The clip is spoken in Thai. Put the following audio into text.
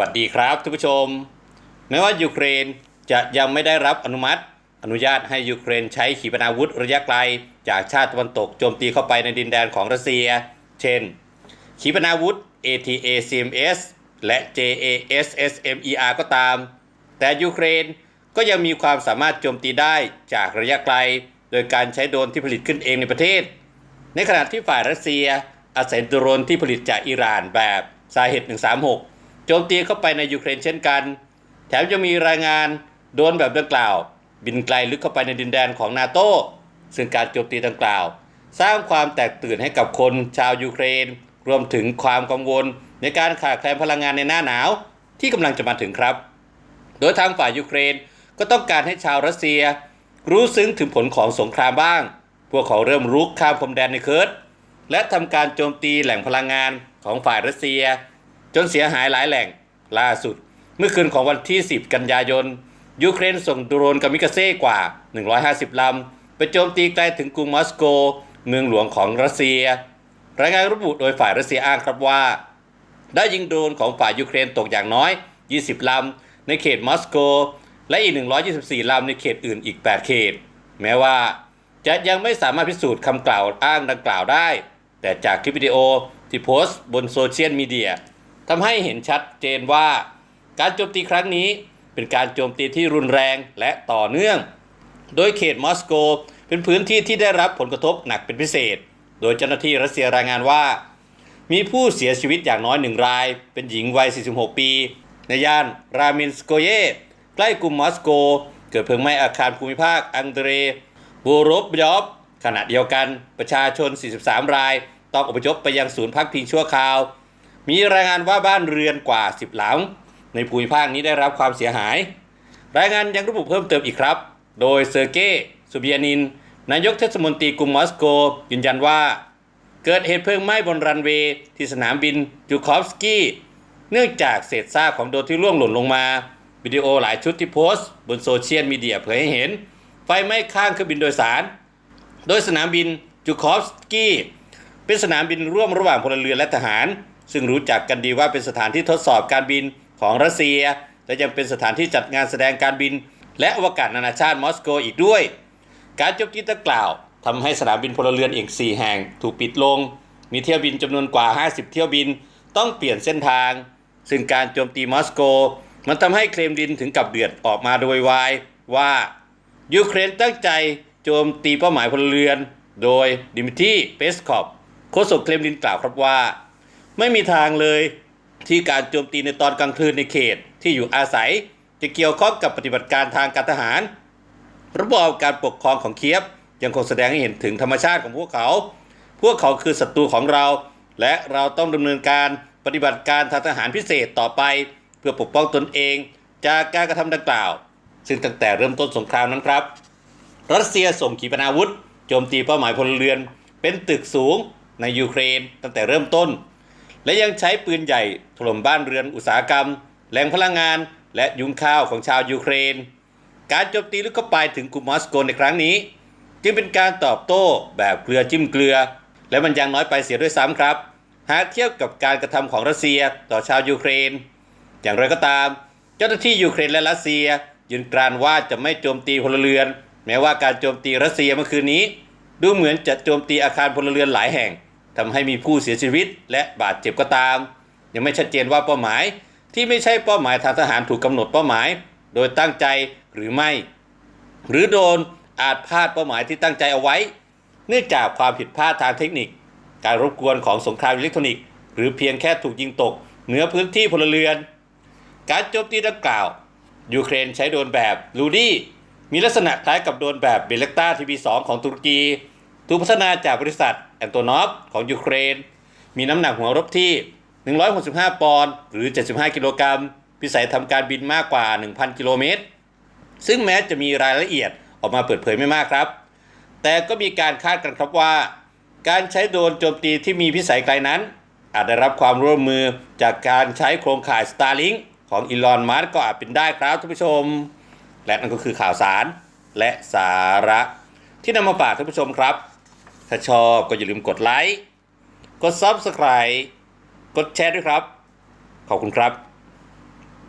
วัสดีครับทุกผู้ชม แม้ว่ายูเครนจะยังไม่ได้รับอนุมัติ อนุญาตให้ยูเครนใช้ขีปนาวุธระยะไกล จากชาติตะวันตกโจมตีเข้าไปในดินแดนของรัสเซีย เช่น ขีปนาวุธ ATACMS และ JASSMER ก็ตาม แต่ยูเครนก็ยังมีความสามารถโจมตีได้จากระยะไกล โดยการใช้โดรนที่ผลิตขึ้นเองในประเทศ ในขณะที่ฝ่ายรัสเซียอาศัยโดรนที่ผลิตจากอิหร่านแบบสาเหตุ136 โจมตีเข้าไปในยูเครนเช่นกัน แถมยังมีรายงานโดนแบบดังกล่าว บินไกลลึกเข้าไปในดินแดนของนาโต้ซึ่งการโจมตีดังกล่าว สร้างความแตกตื่นให้กับคนชาวยูเครน รวมถึงความกังวล ในการขาดแคลนพลังงานในหน้าหนาว ที่กำลังจะมาถึงครับ โดยทางฝ่ายยูเครนก็ต้องการให้ชาวรัสเซีย รู้ซึ้งถึงผลของสงครามบ้าง พวกเขาเริ่มรุกข้ามพรมแดนในเคิร์ดและทำการโจมตีแหล่งพลังงานของฝ่ายรัสเซีย จนเสียหายหลายแหล่งล่าสุด เมื่อคืนของวันที่ 10 กันยายน ยูเครนส่งโดรนกามิกาเซ่กว่า 150 ลำ ไปโจมตีไกลถึงกรุงมอสโก เมืองหลวงของรัสเซีย รายงานระบุโดยฝ่ายรัสเซียอ้างครับว่า ได้ยิงโดรนของฝ่ายยูเครนตกอย่างน้อย 20 ลำ ในเขตมอสโก และอีก 124 ลำในเขตอื่นอีก 8 เขต แม้ว่าจะยังไม่สามารถพิสูจน์คำกล่าวอ้างดังกล่าวได้ แต่จากคลิปวิดีโอที่โพสต์บนโซเชียลมีเดีย ทำให้เห็นชัดเจนว่า การโจมตีครั้งนี้เป็นการโจมตีที่รุนแรงและต่อเนื่อง โดยเขตมอสโก เป็นพื้นที่ที่ได้รับผลกระทบหนักเป็นพิเศษ โดยเจ้าหน้าที่รัสเซียรายงานว่า มีผู้เสียชีวิตอย่างน้อยหนึ่งราย เป็นหญิงวัย 46 ปี ในย่านรามินสโกเยใกล้กรุงมอสโก เกิดเพลิงไหม้อาคารภูมิภาคอังเดรบูรบยอบขณะเดียวกันประชาชน 43 ราย ต้องอพยพไปยังศูนย์พักพิงชั่วคราว มีรายงานว่าบ้านเรือนกว่า 10 หลัง ในภูมิภาคนี้ได้รับความเสียหาย รายงานยังระบุเพิ่มเติมอีกครับ โดยเซอร์เกย์ซูเบียนิน นายกเทศมนตรีกรุงมอสโก ยืนยันว่า เกิดเหตุเพลิงไหม้บนรันเวย์ที่สนามบินจูคอฟสกี้ เนื่องจากเศษซากของโดรนที่ร่วงหล่นลงมา วิดีโอหลายชุดที่โพสต์ บนโซเชียลมีเดียเผยให้เห็น ไฟไหม้ข้างเครื่องบินโดยสาร โดยสนามบินจูคอฟสกี้เป็นสนามบินร่วมระหว่างพลเรือนและทหาร ซึ่งรู้จักกันดีว่าเป็นสถานที่ทดสอบการบินของรัสเซีย และยังเป็นสถานที่จัดงานแสดงการบิน และอวกาศนานาชาติมอสโกอีกด้วย การโจมตีดังกล่าวทำให้สนามบินพลเรือนอีก 4 แห่ง ถูกปิดลง มีเที่ยวบินจำนวนกว่า 50 เที่ยวบินต้องเปลี่ยนเส้นทาง ซึ่งการโจมตีมอสโก มันทำให้เครมลินถึงกับเดือดออกมาโดยวายว่ายูเครนตั้งใจโจมตีเป้าหมายพลเรือน โดยดิมิทีเปสคอปโฆษกเครมลินกล่าวครับว่า ไม่มีทางเลยที่การโจมตีในตอนกลางคืนในเขตที่อยู่อาศัย จะเกี่ยวข้องกับปฏิบัติการทางการทหาร ระบบการปกครองของเคียฟยังคงแสดงให้เห็นถึงธรรมชาติของพวกเขา พวกเขาคือศัตรูของเรา และเราต้องดำเนินการปฏิบัติการทางทหารพิเศษต่อไป เพื่อปกป้องตนเอง จากการกระทำดังกล่าว ซึ่งตั้งแต่เริ่มต้นสงครามนั้นครับ รัสเซียส่งขีปนาวุธโจมตีเป้าหมายพลเรือน เป็นตึกสูงในยูเครน ตั้งแต่เริ่มต้น และยังใช้ปืนใหญ่ถล่มบ้านเรือนอุตสาหกรรม แหล่งพลังงาน และยุงข้าวของชาวยูเครน การโจมตีลึกเข้าไปถึงกรุงมอสโกในครั้งนี้ จึงเป็นการตอบโต้แบบเกลือจิ้มเกลือ และมันยังน้อยไปเสียด้วยซ้ำครับ หากเทียบกับการกระทำของรัสเซียต่อชาวยูเครน อย่างไรก็ตาม เจ้าหน้าที่ยูเครนและรัสเซีย ยืนกรานว่าจะไม่โจมตีพลเรือน แม้ว่าการโจมตีรัสเซียเมื่อคืนนี้ ดูเหมือนจะโจมตีอาคารพลเรือนหลายแห่ง ทำให้มีผู้เสียชีวิตและบาดเจ็บก็ตาม ยังไม่ชัดเจนว่าเป้าหมายที่ไม่ใช่เป้าหมายทางทหารถูกกำหนดเป้าหมาย โดยตั้งใจหรือไม่ หรือโดนอาจพลาดเป้าหมายที่ตั้งใจเอาไว้ เนื่องจากความผิดพลาดทางเทคนิค การรบกวนของสงครามอิเล็กทรอนิกส์หรือเพียงแค่ถูกยิงตกเหนือพื้นที่พลเรือน การโจมตีดังกล่าวยูเครนใช้โดนแบบลูดี้มีลักษณะคล้ายกับโดนแบบเบลเลกตาทีวี2ของตุรกี ถูกพัฒนาจากบริษัทแอนโตนอฟของยูเครน มีน้ำหนักหัวรบที่ 165 ปอนด์หรือ 75 กิโลกรัมพิสัยทำการบินมากกว่า 1,000 กิโลเมตร ซึ่งแม้จะมีรายละเอียดออกมาเปิดเผยไม่มากครับ แต่ก็มีการคาดกันครับว่า การใช้โดรนโจมตีที่มีพิสัยไกลนั้น อาจได้รับความร่วมมือจากการใช้โครงข่าย Starlink ของอีลอน มัสก์ก็อาจเป็นได้ครับท่านผู้ชม และนั่นก็คือข่าวสารและสาระที่นำมาฝากท่านผู้ชมครับ ถ้าชอบก็อย่าลืมกดไลค์ กด Subscribe กดแชร์ด้วยครับ ขอบคุณครับ